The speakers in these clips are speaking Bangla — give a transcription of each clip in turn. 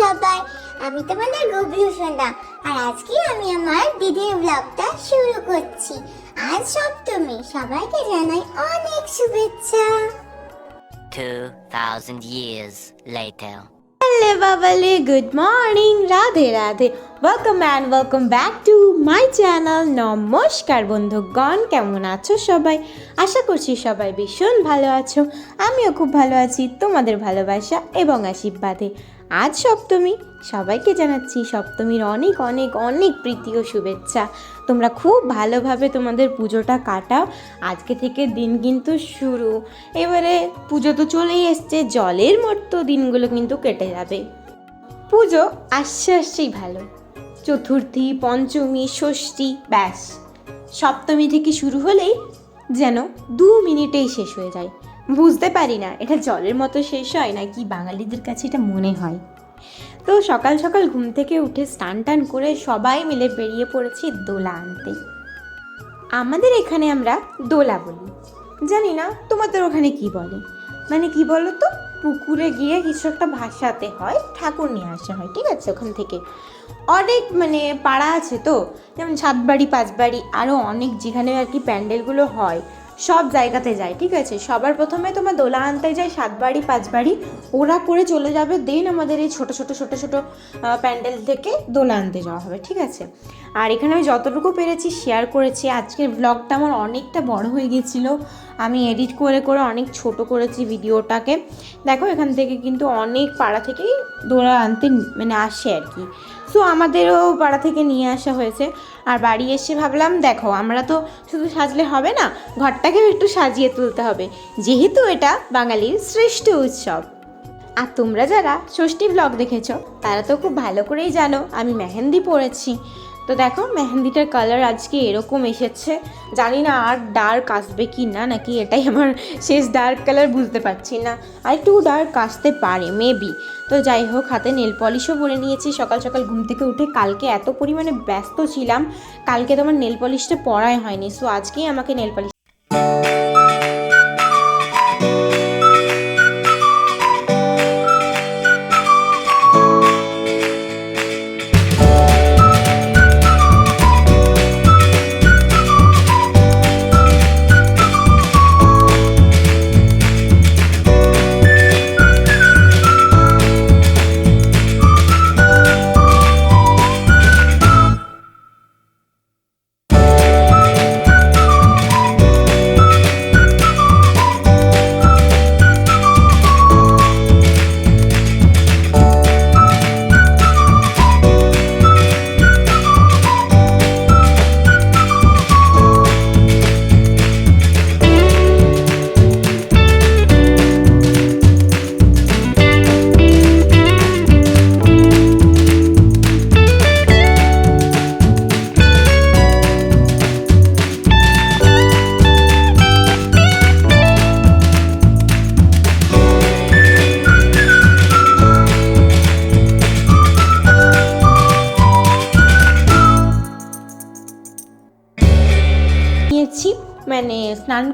সবাই। আমি তোমাদের গভীর শোনা আর আজকে আমি আমার দিদির ব্লগটা শুরু করছি। আজ সপ্তমী। সবাইকে জানাই অনেক শুভেচ্ছা। 2,000 years later. Hello বাবালে good morning Radhe Radhe. Welcome and welcome back to my channel নমস্কার বন্ধুগণ কেমন আছো সবাই? আশা করছি সবাই ভীষণ ভালো আছো। আমিও খুব ভালো আছি তোমাদের ভালোবাসা এবং আশীর্বাদে। আজ সপ্তমী। সবাইকে জানাচ্ছি সপ্তমীর অনেক অনেক অনেক প্রীতি ও শুভেচ্ছা। তোমরা খুব ভালোভাবে তোমাদের পুজোটা কাটাও। আজকে থেকে দিন কিন্তু শুরু। এবারে পুজো তো চলেই এসছে, জলের মতো দিনগুলো কিন্তু কেটে যাবে। পুজো আসছে, আসছেই ভালো। চতুর্থী, পঞ্চমী, ষষ্ঠী, ব্যাস। সপ্তমী থেকে শুরু হলেই যেন দু মিনিটেই শেষ হয়ে যায়। বুঝতে পারি না, এটা জলের মতো শেষ হয় নাকি বাঙালিদের কাছে এটা মনে হয়। তো সকাল সকাল ঘুম থেকে উঠে স্নান টান করে সবাই মিলে বেরিয়ে পড়েছি দোলা আনতে। আমাদের এখানে আমরা দোলা বলি। জানি না, তোমাদের ওখানে কি বলে? মানে কি বলো তো পুকুরে গিয়ে কিছু একটা ভাসাতে হয়, ঠাকুর নিয়ে আসা হয়, ঠিক আছে? ওখান থেকে। অনেক মানে পাড়া আছে তো, যেমন সাত বাড়ি পাঁচ বাড়ি আরও অনেক যেখানে আর কি প্যান্ডেলগুলো হয়। সব জায়গাতে যায়, ঠিক আছে? সবার প্রথমে তোমার দোলা আনতে যায় পাঁচ বাড়ি। ওরা করে চলে যাবে, দেন আমাদের এই ছোটো ছোটো ছোটো ছোটো প্যান্ডেল থেকে দোলা আনতে যাওয়া হবে, ঠিক আছে? আর এখানে আমি যতটুকু পেরেছি শেয়ার করেছি। আজকের ব্লগটা আমার অনেকটা বড় হয়ে গিয়েছিল। আমি এডিট করে করে অনেক ছোট করেছি ভিডিওটাকে। দেখো, এখান থেকে কিন্তু অনেক পাড়া থেকেই দোলা আনতে মানে আসে আর কি। সো আমাদেরও পাড়া থেকে নিয়ে আসা হয়েছে। আর বাড়ি এসে ভাবলাম, দেখো, আমরা তো শুধু সাজলে হবে না, ঘরটাকেও একটু সাজিয়ে তুলতে হবে। যেহেতু এটা বাঙালির শ্রেষ্ঠ উৎসব। আর তোমরা যারা ষষ্ঠী ব্লগ দেখেছ, তারা তো খুব ভালো করেই জানো, আমি মেহেন্দি পরেছি। তো দেখো, মেহেন্দিটার কালার আজকে এরকম এসেছে। জানি না আর ডার্ক আসবে কি না নাকি এটাই আমার শেষ ডার্ক কালার বুঝতে পারছি না। আর একটু ডার্ক আসতে পারে মেবি তো যাই হোক, হাতে নেল পলিশও পরে নিয়েছি। সকাল সকাল ঘুম থেকে উঠে কালকে এত পরিমাণে ব্যস্ত ছিলাম, কালকে তো আমার নেল পলিশটা পরাই হয়নি। সো আজকেই আমাকে নেল পলিশ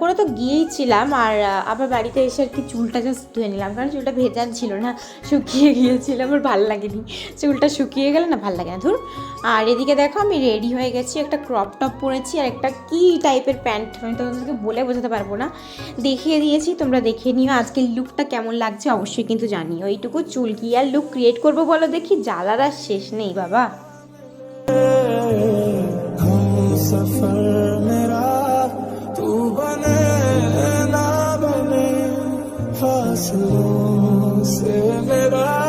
করে তো গিয়েইছিলাম আর আবার বাড়িতে এসে আর কি চুলটা জাস্ট ধুয়ে নিলাম। কারণ চুলটা ভেজা ছিল না, শুকিয়ে গিয়েছিল, আমার ভালো লাগেনি। চুলটা শুকিয়ে গেলে না ভালো লাগে না। ধরুন আর এদিকে দেখো আমি রেডি হয়ে গেছি, একটা ক্রপ টপ পরেছি আর একটা কি টাইপের প্যান্ট আমি তোমাদেরকে বলে বোঝাতে পারব না। দেখিয়ে দিয়েছি, তোমরা দেখে নিও আজকের লুকটা কেমন লাগছে, অবশ্যই কিন্তু জানিও। এইটুকু চুল কি আর লুক ক্রিয়েট করব বলো দেখি? জ্বালার আর শেষ নেই বাবা। pasos se verán.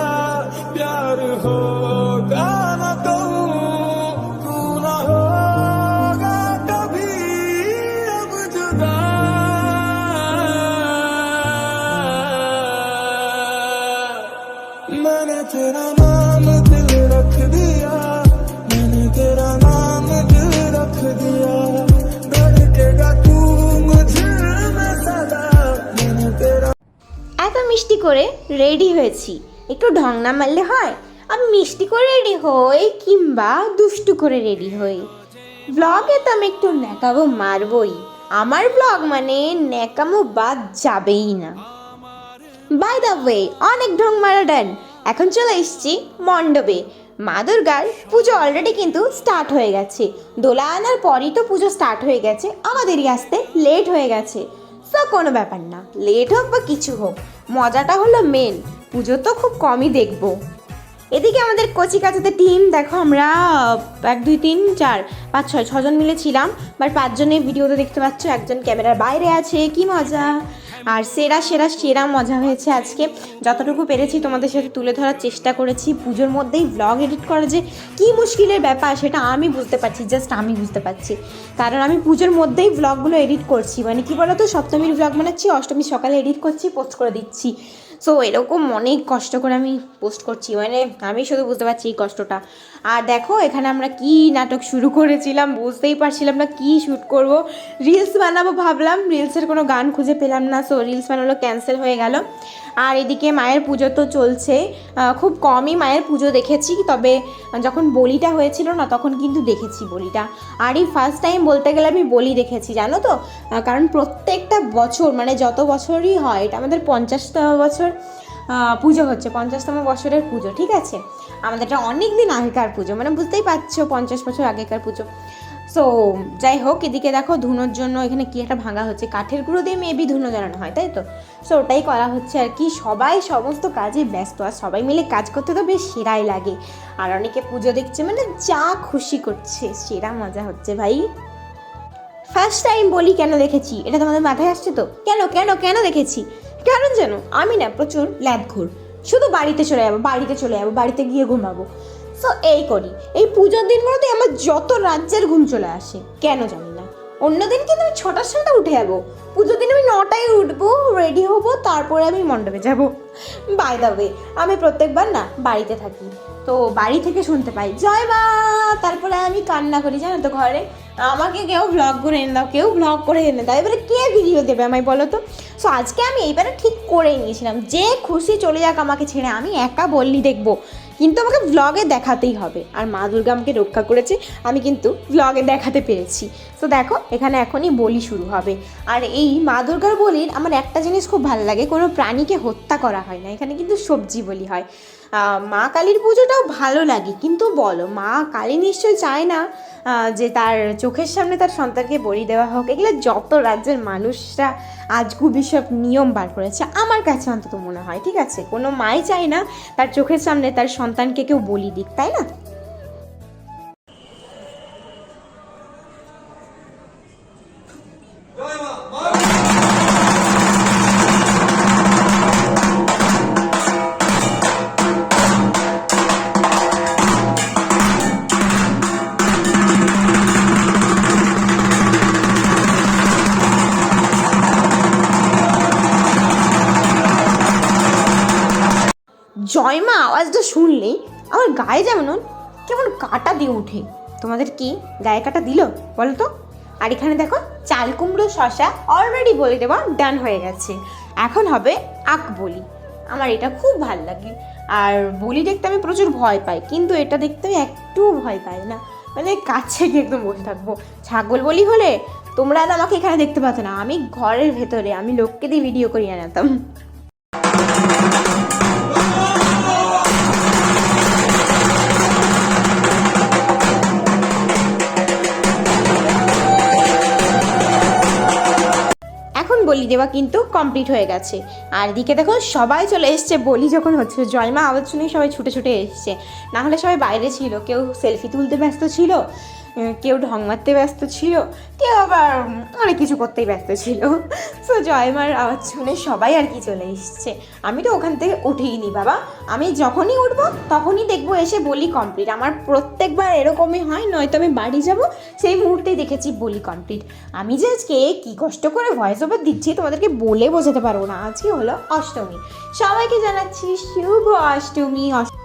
করে রেডি হয়েছি। একটু ঢং না মারলে হয়? আমি মিষ্টি করে রেডি হই কিংবা দুষ্টু করে রেডি হই। ব্লগে তো আমি একটু ন্যাকামো মারবই। আমার ব্লগ মানে ন্যাকামো বাদ যাবেই না। বাই দ্য ওয়ে অনেক ঢং মারা ডান এখন চলে এসছি মণ্ডপে। মা দুর্গার পুজো অলরেডি কিন্তু স্টার্ট হয়ে গেছে। দোলা আনার পরই তো পুজো স্টার্ট হয়ে গেছে। আমাদেরই আসতে লেট হয়ে গেছে। সো কোনো ব্যাপার না। লেট হোক বা কিছু হোক। মজাটা হলো মেন পুজো তো খুব কমই দেখব। এদিকে আমাদের কচি কাচাতে টিম দেখো আমরা, এক, দুই, তিন, চার, পাঁচ, ছয়, ছজন মিলে ছিলাম বাট পাঁচজনের ভিডিওতে দেখতে পাচ্ছ, একজন ক্যামেরার বাইরে আছে, কি মজা। আর সেরা সেরা সেরা মজা হয়েছে আজকে। যতটুকু পেরেছি তোমাদের সাথে তুলে ধরার চেষ্টা করেছি। পুজোর মধ্যেই ব্লগ এডিট করা যে কী মুশকিলের ব্যাপার, সেটা আমি বুঝতে পারছি জাস্ট আমি বুঝতে পারছি। কারণ আমি পুজোর মধ্যেই ব্লগগুলো এডিট করছি। মানে কি বলতো, সপ্তমীর ব্লগ বানাচ্ছি, অষ্টমীর সকালে এডিট করছি পোস্ট করে দিচ্ছি। সো এরকম অনেক কষ্ট করে আমি পোস্ট করছি মানে আমি শুধু বুঝতে পারছি এই কষ্টটা। আর দেখো, এখানে আমরা কি নাটক শুরু করেছিলাম, বুঝতেই পারছিলাম না কি শ্যুট করব। রিলস বানাবো ভাবলাম রিলসের কোনো গান খুঁজে পেলাম না সো রিলস বানানো ক্যান্সেল হয়ে গেল। আর এদিকে মায়ের পুজো তো চলছে খুব কমই মায়ের পুজো দেখেছি, তবে যখন বলিটা হয়েছিল না, তখন কিন্তু দেখেছি বলিটা। আর এই ফার্স্ট টাইম বলতে গেলে আমি বলি দেখেছি, জানো তো? কারণ প্রত্যেকটা বছর মানে যত বছরই হয়, এটা আমাদের পঞ্চাশতম বছর আহ, পুজো হচ্ছে পঞ্চাশতম বছরের পুজো ঠিক আছে? আমাদেরটা অনেক দিন আগেকার পুজো মানে বুঝতেই পারছ পঞ্চাশ বছর আগেকার পুজো। সো যাই হোক এদিকে দেখো ধুনোর জন্য এখানে কি একটা ভাঙা হচ্ছে কাঠের গুঁড়ো দিয়ে মেবি ধুনো জানানো হয় তাই তো? সো ওটাই করা হচ্ছে আর কি সবাই সমস্ত কাজে ব্যস্ত আর সবাই মিলে কাজ করতে তো বেশ সেরাই লাগে। আর অনেকে পুজো দেখছে মানে যা খুশি করছে সেরা মজা হচ্ছে ভাই। ফার্স্ট টাইম বলি কেন দেখেছি? এটা তোমাদের মাথায় আসছে তো? কেন কেন কেন দেখেছি? কারণ যেন? আমি না প্রচুর ল্যাব ঘুর শুধু বাড়িতে চলে যাব, বাড়িতে চলে যাব, বাড়িতে গিয়ে ঘুমাবো। সো এই করি। এই পুজোর দিনগুলোতে আমার যত রাজ্যের ঘুম চলে আসে, কেন জানি না। অন্যদিন কিন্তু আমি ছটার সময় উঠে যাব। পুজোর দিন আমি নটায় উঠবো রেডি হব, তারপরে আমি মণ্ডপে যাব। বাই দা ওয়ে আমি প্রত্যেকবার না বাড়িতে থাকি। তো বাড়ি থেকে শুনতে পাই। জয় মা! তারপরে আমি কান্না করি, জানো তো ঘরে? আমাকে কেউ ব্লগ করে এনে দাও, কেউ ব্লগ করে এনে দাও। এবারে কে ভিডিও দেবে আমায় বলো তো? সো আজকে আমি এইবারে ঠিক করে নিয়েছিলাম। যে খুশি চলে যাক আমাকে ছেড়ে, আমি একা বললি দেখব। কিন্তু আমাকে ব্লগে দেখাতেই হবে। আর মা দুর্গা আমাকে রক্ষা করেছে, আমি কিন্তু ব্লগে দেখাতে পেরেছি। তো দেখো, এখানে এখনই বলি শুরু হবে। আর এই মা দুর্গার বলির আমার একটা জিনিস খুব ভালো লাগে, কোনো প্রাণীকে হত্যা করা হয় না। এখানে কিন্তু সবজি বলি হয়। মা কালীর পুজোটাও ভালো লাগে। কিন্তু বলো, মা কালী নিশ্চয় চায় না যে তার চোখের সামনে তার সন্তানকে বলি দেওয়া হোক। এগুলো যত রাজ্যের মানুষরা আজগু সব নিয়ম বার করেছে, আমার কাছে অন্তত মনে হয়, ঠিক আছে? কোনো মাই চায় না তার চোখের সামনে তার সন্তানকে কেউ বলি দিক, তাই না? জয়মা আওয়াজটা শুনলেই আমার গায়ে যেমন কেমন কাটা দিয়ে উঠে তোমাদের কি গায়ে কাটা দিল? বলো তো। আর এখানে দেখো, চাল, কুমড়ো শশা অলরেডি বলে দেওয়া ডান হয়ে গেছে। এখন হবে আক বলি। আমার এটা খুব ভালো লাগে। আর বলি দেখতে আমি প্রচুর ভয় পাই, কিন্তু এটা দেখতে আমি একটুও ভয় পাই না। মানে কাছে গিয়ে একদম বসে থাকব। ছাগল বলি হলে তোমরা আমাকে এখানে দেখতে পাতো না। আমি ঘরের ভেতরে, আমি লোককে দিয়ে ভিডিও করিয়ে আনাতাম বলি দেওয়া কিন্তু কমপ্লিট হয়ে গেছে। আর দিকে দেখো, সবাই চলে এসছে। বলি যখন হচ্ছে জয়মা আওয়াজ শুনেই সবাই ছুটে ছুটে এসছে। না হলে সবাই বাইরে ছিল, কেউ সেলফি তুলতে ব্যস্ত ছিল কেউ ঢং মারতে ব্যস্ত ছিল, কেউ আবার অনেক কিছু করতেই ব্যস্ত ছিল। সো জয়মার আওয়াজ শুনে সবাই আর কি চলে এসছে। আমি তো ওখান থেকে উঠেই নি বাবা। আমি যখনই উঠবো, তখনই দেখব এসে বলি কমপ্লিট আমার প্রত্যেকবার এরকমই হয়, নয়তো আমি বাড়ি যাব, সেই মুহূর্তেই দেখেছি বলি কমপ্লিট আমি যে আজকে কি কষ্ট করে ভয়েস ওভার দিচ্ছি, তোমাদেরকে বলে বোঝাতে পারব না। আজকে হলো অষ্টমী। সবাইকে জানাচ্ছি শুভ অষ্টমী। অষ্ট-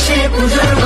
আকাশে পুজোর গন্ধ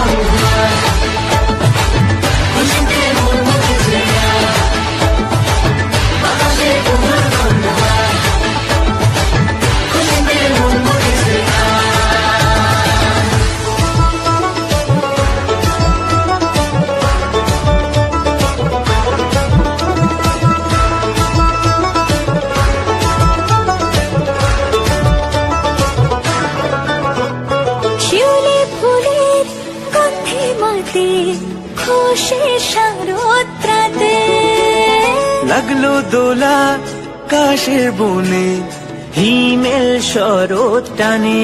কাশের বনে হিমেল শরৎ টানে।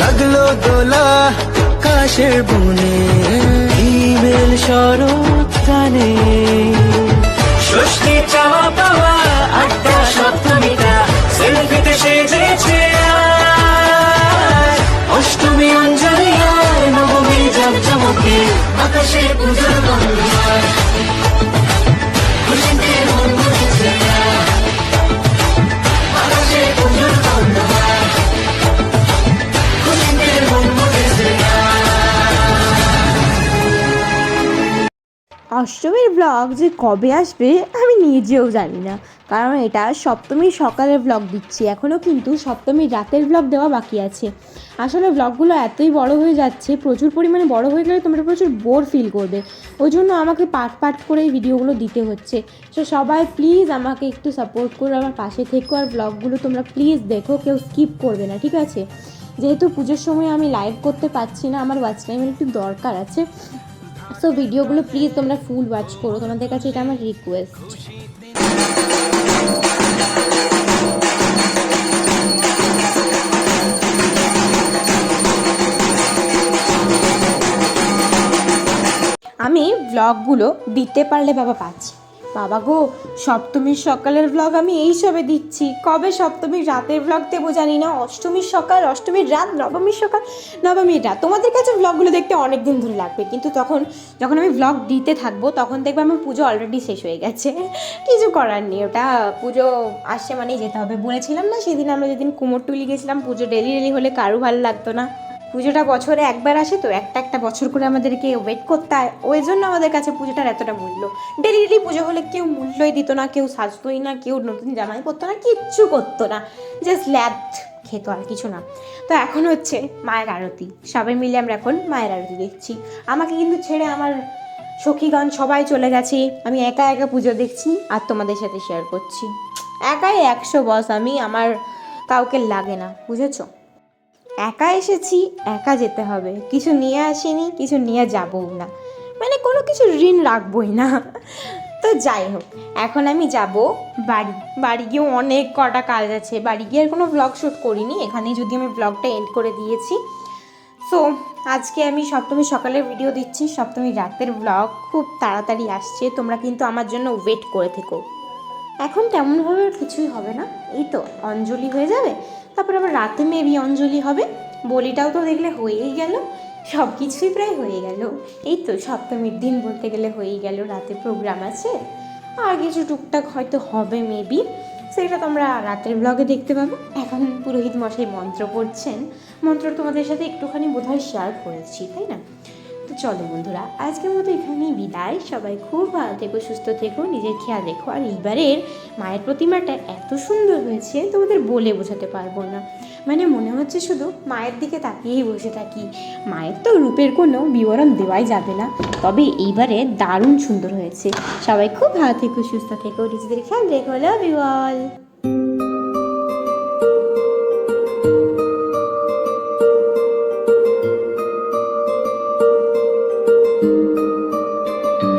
লাগল দোলা কাশের বনে হিমেল শরৎ টানে। ষষ্ঠী চাওয়া পাওয়া অষ্টমীর ব্লগ যে কবে আসবে, আমি নিজেও জানি না। কারণ এটা সপ্তমীর সকালের ব্লগ দিচ্ছি। এখনও কিন্তু সপ্তমীর রাতের ব্লগ দেওয়া বাকি আছে। আসলে ব্লগগুলো এতই বড় হয়ে যাচ্ছে, প্রচুর পরিমাণে বড় হয়ে গেলে তোমরা প্রচুর বোর ফিল করবে। ওই জন্য আমাকে পার্ট পার্ট করে এই ভিডিওগুলো দিতে হচ্ছে। সো সবাই প্লিজ আমাকে একটু সাপোর্ট করো, আমার পাশে থেকো আর ব্লগগুলো তোমরা প্লিজ দেখো, কেউ স্কিপ করবে না, ঠিক আছে? যেহেতু পুজোর সময় আমি লাইভ করতে পারছি না, আমার ওয়াচ টাইমের একটু দরকার আছে। সো ভিডিওগুলো প্লিজ তোমরা ফুল ওয়াচ করো। তোমাদের কাছে এটা আমার রিকোয়েস্ট আমি ব্লগগুলো দিতে পারলে বাবা পাচ্ছি। বাবা গো, সপ্তমীর সকালের ব্লগ আমি এই সবে দিচ্ছি। কবে সপ্তমীর রাতের ব্লগ দেবো জানি না। অষ্টমীর সকাল, অষ্টমীর রাত, নবমীর সকাল, নবমীর রাত। তোমাদের কাছে ব্লগগুলো দেখতে অনেক দিন ধরে লাগবে, কিন্তু তখন, যখন আমি ব্লগ দিতে থাকব, তখন দেখব আমার পুজো অলরেডি শেষ হয়ে গেছে। কিছু করার নেই, ওটা পুজো আসছে মানেই যেতে হবে। বলেছিলাম না সেদিন আমরা যেদিন কুমোরটুলি গেছিলাম, পুজো ডেলি ডেলি হলে কারও ভালো লাগতো না। পুজোটা বছরে একবার আসে তো একটা একটা বছর করে আমাদেরকে ওয়েট করতে হয়। ওই জন্য আমাদের কাছে পুজোটার এতটা মূল্য। ডেলি ডেলি পুজো হলে কেউ মূল্যই দিত না, কেউ সাজতোই না, কেউ নতুন জামাই করতো না, কিচ্ছু করতো না। জাস্ট ল্যাব খেত আর কিছু না। তো এখন হচ্ছে মায়ের আরতি। সবাই মিলে আমরা এখন মায়ের আরতি দেখছি। আমাকে কিন্তু ছেড়ে আমার সখীগণ সবাই চলে গেছে। আমি একা একা পুজো দেখছি আর তোমাদের সাথে শেয়ার করছি। একাই একশো বস আমি আমার কাউকে লাগে না। বুঝেছ? একা এসেছি, একা যেতে হবে। কিছু নিয়ে আসিনি, কিছু নিয়ে যাবও না। মানে কোনো কিছু ঋণ রাখবই না। তো যাই হোক, এখন আমি যাব বাড়ি। বাড়ি গিয়েও অনেক কটা কাজ আছে। বাড়ি গিয়ে আর কোনো ব্লগ শ্যুট করিনি। এখানেই যদি আমি ব্লগটা এন্ড করে দিয়েছি। সো আজকে আমি সপ্তমী সকালের ভিডিও দিচ্ছি। সপ্তমী রাতের ব্লগ খুব তাড়াতাড়ি আসছে। তোমরা কিন্তু আমার জন্য ওয়েট করে থেকো। এখন তেমনভাবে কিছুই হবে না। এই তো, অঞ্জলি হয়ে যাবে। তারপর আবার রাতে মেবি অঞ্জলি হবে। বলিটাও তো দেখলে হয়েই গেল। সব কিছুই প্রায় হয়ে গেল। এই তো সপ্তমীর দিন বলতে গেলে হয়েই গেল, রাতে প্রোগ্রাম আছে। আর কিছু টুকটাক হয়তো হবে মেবি সেটা তোমরা রাতের ব্লগে দেখতে পাবো। এখন পুরোহিত মশাই মন্ত্র পড়ছেন। মন্ত্র তোমাদের সাথে একটুখানি বোধহয় শেয়ার করেছি, তাই না? চলো বন্ধুরা, আজকের মতো এখানেই বিদায়। সবাই খুব ভালো থেকো, সুস্থ থেকো, নিজের খেয়াল রেখো। আর এইবারের মায়ের প্রতিমাটা এত সুন্দর হয়েছে, তোমাদের বলে বোঝাতে পারব না। মানে মনে হচ্ছে শুধু মায়ের দিকে তাকিয়েই বসে থাকি। মায়ের তো রূপের কোনো বিবরণ দেওয়াই যাবে না। তবে এইবারে দারুণ সুন্দর হয়েছে। সবাই খুব ভালো থেকো, সুস্থ থেকো, নিজেদের খেয়াল রেখো। Love you all